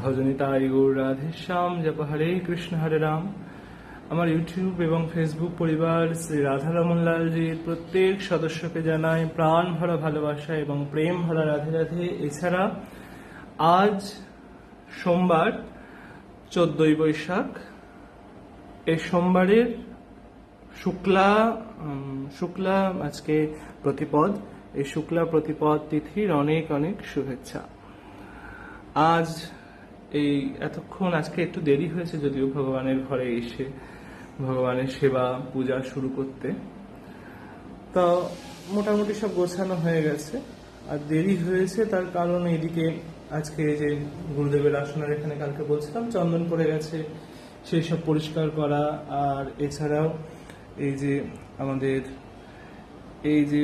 ভজনী তাই গৌর রাধে শ্যাম, জপ হরে কৃষ্ণ, হরে রাম। আমার ইউটিউব এবং ফেসবুক পরিবার শ্রী রাধারমন লালজির প্রত্যেক সদস্যকে জানাই প্রাণ ভরা ভালোবাসা এবং প্রেম ভরা রাধে রাধে। এছাড়া আজ সোমবার চোদ্দই বৈশাখ এই সোমবারের শুক্লা শুক্লা আজকে প্রতিপদ। এই শুক্লা প্রতিপদ তিথির অনেক অনেক শুভেচ্ছা। আজ এই এতক্ষণ, আজকে একটু দেরি হয়েছে যদিও ভগবানের ঘরে এসে ভগবানের সেবা, পূজা শুরু করতে। তো মোটামুটি সব গোছানো হয়ে গেছে। আর দেরি হয়েছে তার কারণ এদিকে আজকে যে গুরুদেবের আসনের এখানে কালকে বলছিলাম, চন্দন পড়ে গেছে, সেই সব পরিষ্কার করা। আর এছাড়াও এই যে আমাদের এই যে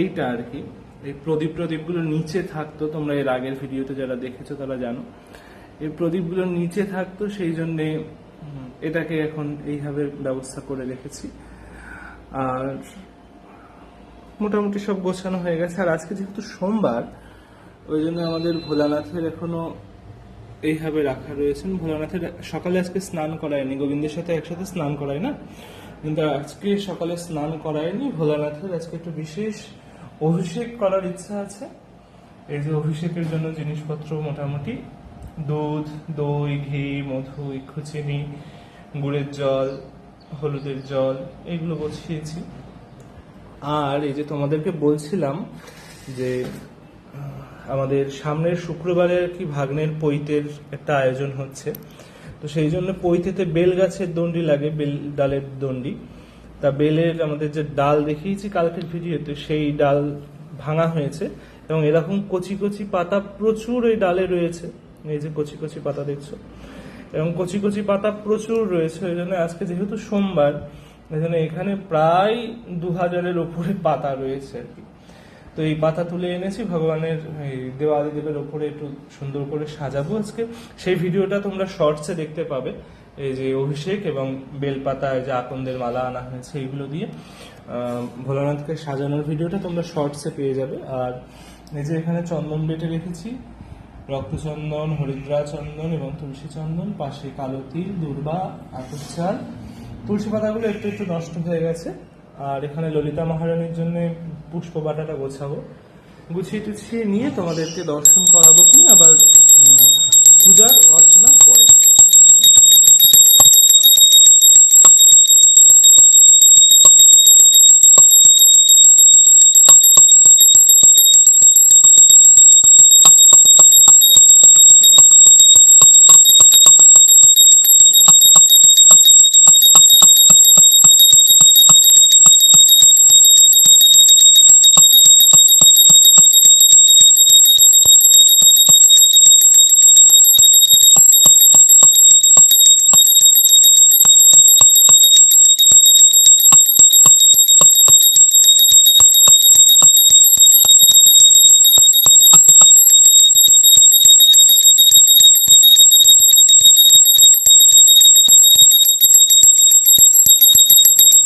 এইটা আর কি এই প্রদীপ প্রদীপগুলো নিচে থাকতো, তোমরা এর আগের ভিডিওতে যারা দেখেছ তারা জানো। এই প্রদীপগুলো নিচে থাকতো, সেই জন্যে এটাকে এখন এইভাবে ব্যবস্থা করে রেখেছি। আর মোটামুটি সব গোছানো হয়ে গেছে। আর আজকে যেহেতু সোমবার, ওই জন্য আমাদের ভোলানাথের এখনও এইভাবে রাখা রয়েছেন ভোলানাথের সকালে আজকে স্নান করায়নি, গোবিন্দের সাথে একসাথে স্নান করায় না? কিন্তু আজকে সকালে স্নান করায়নি। ভোলানাথের আজকে একটু বিশেষ অভিষেক করার ইচ্ছা আছে? এই যে অভিষেকের জন্য জিনিসপত্র মোটামুটি, দুধ, দই, ঘি, মধু ইক্ষু চিনি, গুড়ের জল, হলুদের জল, এগুলো বসিয়েছি। আর এই যে তোমাদেরকে বলছিলাম যে আমাদের সামনের শুক্রবারে আর কি ভাগ্নের পৈতের একটা আয়োজন হচ্ছে। তো সেই জন্য পৈতেতে বেল গাছের দণ্ডি লাগে, বেল, ডালের দণ্ডি। তা বেলের আমাদের যে ডাল দেখিয়েছি কালকের ভিডিওতে, সেই ডাল ভাঙা হয়েছে এবং এরকম কচি কচি পাতা প্রচুর এই ডালে রয়েছে। এই যে কচি কচি পাতা দেখছ? এবং কচি কচি পাতা প্রচুর রয়েছে ওই জন্য আজকে যেহেতু সোমবার ওই জন্য এখানে প্রায় দু হাজারের ওপরে পাতা রয়েছে আর কি। তো এই পাতা তুলে এনেছি, ভগবানের এই দেওয়ালি দেবের ওপরে একটু সুন্দর করে সাজাবো আজকে। সেই ভিডিওটা তোমরা শর্টসে দেখতে পাবে। এই যে অভিষেক এবং বেলপাতায় যে আকন্দের মালা আনা হয়েছে, এইগুলো দিয়ে ভোলানাথকে সাজানোর ভিডিওটা তোমরা শর্টসে পেয়ে যাবে। আর এই যে এখানে চন্দন বেটে রেখেছি, রক্তচন্দন হরিদ্রা চন্দন এবং তুলসী চন্দন পাশে কালো তিল, দুর্বা চাল তুলসী পাতাগুলো একটু একটু নষ্ট হয়ে গেছে। আর এখানে ললিতা মহারানীর জন্য পুষ্প বাটাটা গোছাবো। গুছিয়ে টুছিয়ে নিয়ে তোমাদেরকে দর্শন করাবো কি আবার আহ, পূজার অর্চনার পরে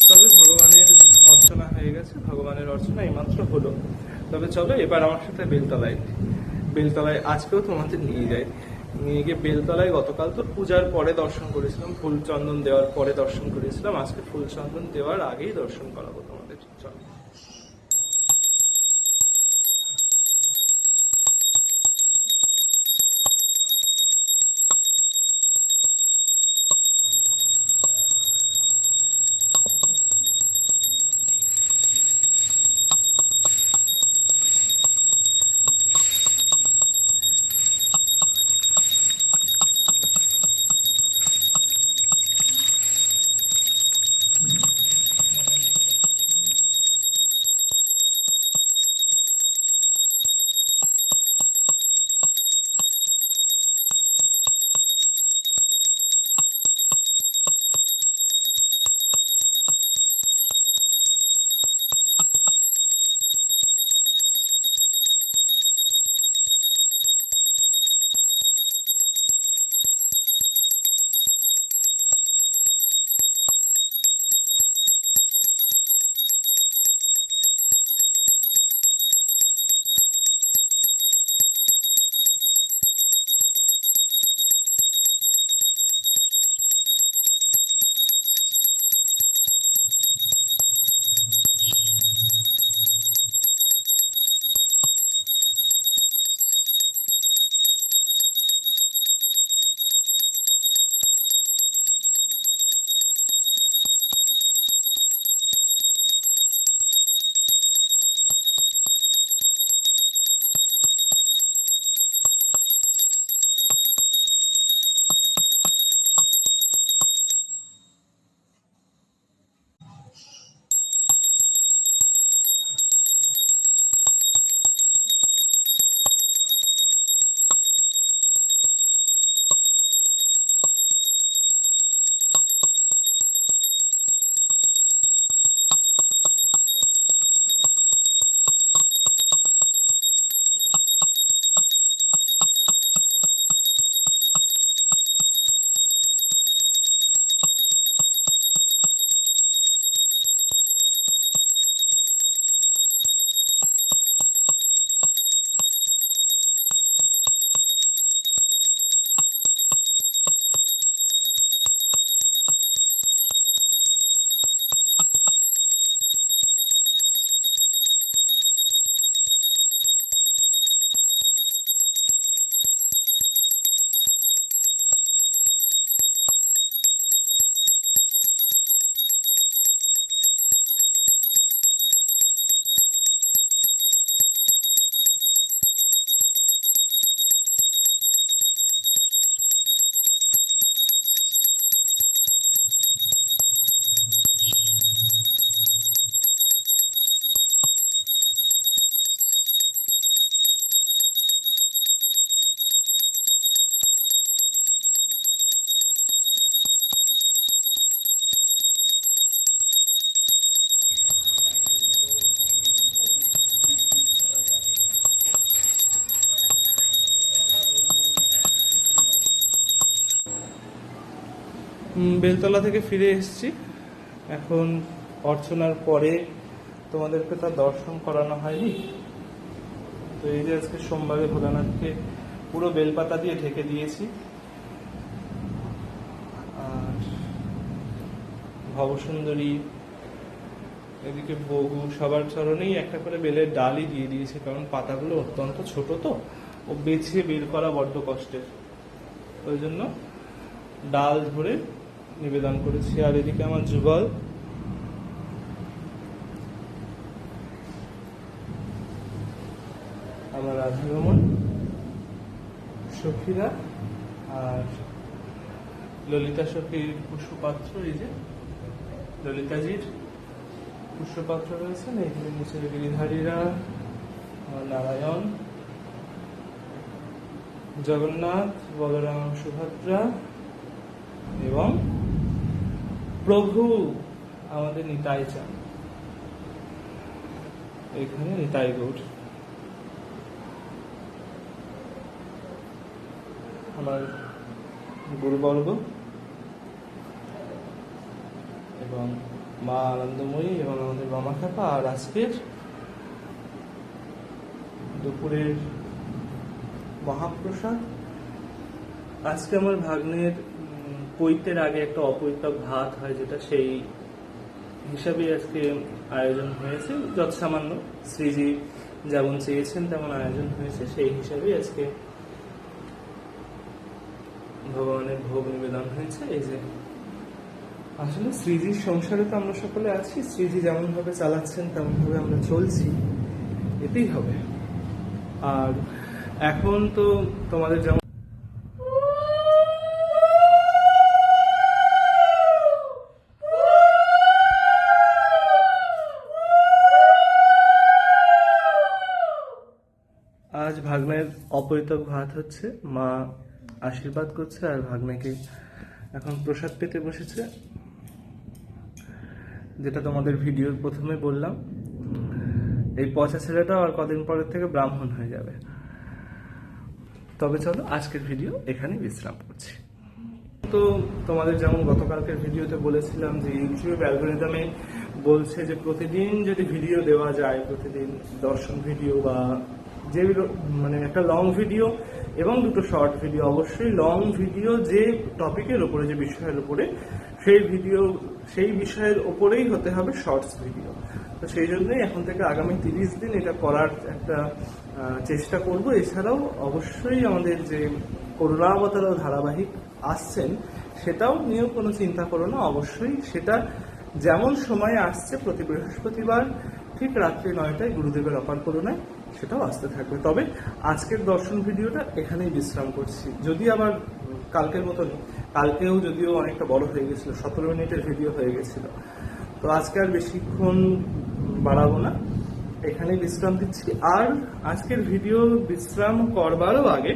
তবে ভগবানের অর্চনা হয়ে গেছে, ভগবানের অর্চনা এইমাত্র হলো। তবে চলো, এবার আমার সাথে বেলতলায় বেলতলায় আজকেও তোমাদের নিয়ে যাই। নিয়ে গিয়ে বেলতলায় গতকাল তো পূজার পরে দর্শন করেছিলাম, ফুল চন্দন দেওয়ার পরে দর্শন করেছিলাম। আজকে ফুল চন্দন দেওয়ার আগেই দর্শন করাবো তোমাদের। চলো। বেলতলা থেকে ফিরে এসেছি। এখন অর্চনার পরে তোমাদেরকে তো আর দর্শন করানো হয়নি। তো এই যে আজকে সোমবারে ভোলানাথকে পুরো বেলপাতা দিয়ে ঢেকে দিয়েছি। আর ভবসুন্দরী, এদিকে বহু সবার চরণেই একটা করে বেলের ডালই দিয়ে দিয়েছে, কারণ পাতাগুলো অত্যন্ত ছোট তো। ও বেছে বের করা বড্ড কষ্টের। ওই জন্য ডাল ধরে নিবেদন করেছি। আর এদিকে আমার যুগল। আমার রাধারমন সখীরা আর ললিতা সখীর পুষ্পপাত্র এই যে, ললিতাজির পুষ্পপাত্র রয়েছেন। এইখানে নিচের গিরিধারীরা নারায়ণ, জগন্নাথ, বলরাম সুভদ্রা এবং প্রভু আমাদের নিতাই চান। এখানে নিতাই গৌড় আমার গুরুবর্গ এবং মা আনন্দময়ী এবং আমাদের মামা খাপা আর আজকের দুপুরের মহাপ্রসাদ। আজকে আমার ভাগ্নের পৈতের আগে একটা অপৈতক ভাত হয়, যেটা সেই হিসাবে আজকে আয়োজন হয়েছে। যত সামান্য শ্রীজি যেমন চেয়েছেন, তেমন আয়োজন হয়েছে। সেই হিসাবে আজকে ভগবানের ভোগ নিবেদন হয়েছে। এই যে, আসলে শ্রীজির সংসারে তো আমরা সকলে আছি। শ্রীজি যেমন ভাবে চালাচ্ছেন তেমন ভাবে আমরা চলছি। এতেই হবে। আর এখন তো তোমাদের যেমন ভাগ্নের অপরিতক ভাত হচ্ছে, মা আশীর্বাদ করছে আর ভাগ্নেকে এখন প্রসাদ পেতে বসেছে, যেটা তোমাদের ভিডিওর প্রথমে বললাম। এই পচা ছেলেটাও আর কদিন পরের থেকে ব্রাহ্মণ হয়ে যাবে। তবে চলো আজকের ভিডিও এখানে বিশ্রাম করছি। তো তোমাদের যেমন গতকালকের ভিডিওতে বলেছিলাম যে ইউটিউব অ্যালগোরিদমে বলছে যে প্রতিদিন যদি ভিডিও দেওয়া যায়, প্রতিদিন দর্শন ভিডিও বা যে মানে একটা লং ভিডিও এবং দুটো শর্ট ভিডিও অবশ্যই লং ভিডিও যে টপিকের উপরে, যে বিষয়ের উপরে, সেই ভিডিও সেই বিষয়ের ওপরেই হতে হবে শর্টস ভিডিও তো সেই জন্যই এখন থেকে আগামী তিরিশ দিন এটা করার একটা চেষ্টা করব। এছাড়াও অবশ্যই আমাদের যে করুণাবতার ধারাবাহিক আসছেন, সেটাও নিয়েও কোনো চিন্তা করো না। অবশ্যই সেটা যেমন সময় আসছে, প্রতি বৃহস্পতিবার ঠিক রাত্রি নয়টায় গুরুদেবের অপার করুণায় সেটাও আসতে থাকবে। তবে আজকের দর্শন ভিডিওটা এখানেই বিশ্রাম করছি। যদি আবার কালকের মতন, কালকেও যদিও অনেকটা বড় হয়ে গেছিল, সতেরো মিনিটের ভিডিও হয়ে গেছিল। তো আজকে আর বেশিক্ষণ বাড়াবো না। এখানেই বিশ্রাম দিচ্ছি। আর আজকের ভিডিও বিশ্রাম করবারও আগে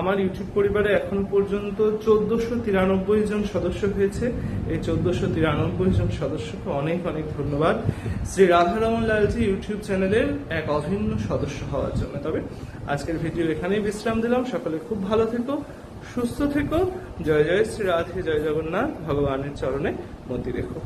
আমার ইউটিউব পরিবারে এখন পর্যন্ত চোদ্দশো তিরানব্বই জন সদস্য হয়েছে। এই চোদ্দশো তিরানব্বই জন সদস্যকে অনেক অনেক ধন্যবাদ। শ্রী রাধারমন লালজি ইউটিউব চ্যানেলের এক অভিন্ন সদস্য হওয়ার জন্য। তবে আজকের ভিডিও এখানেই বিশ্রাম দিলাম। সকলে খুব ভালো থেকো, সুস্থ থেকো। জয় জয় শ্রী রাধে, জয় জগন্নাথ। ভগবানের চরণে মতি রেখো।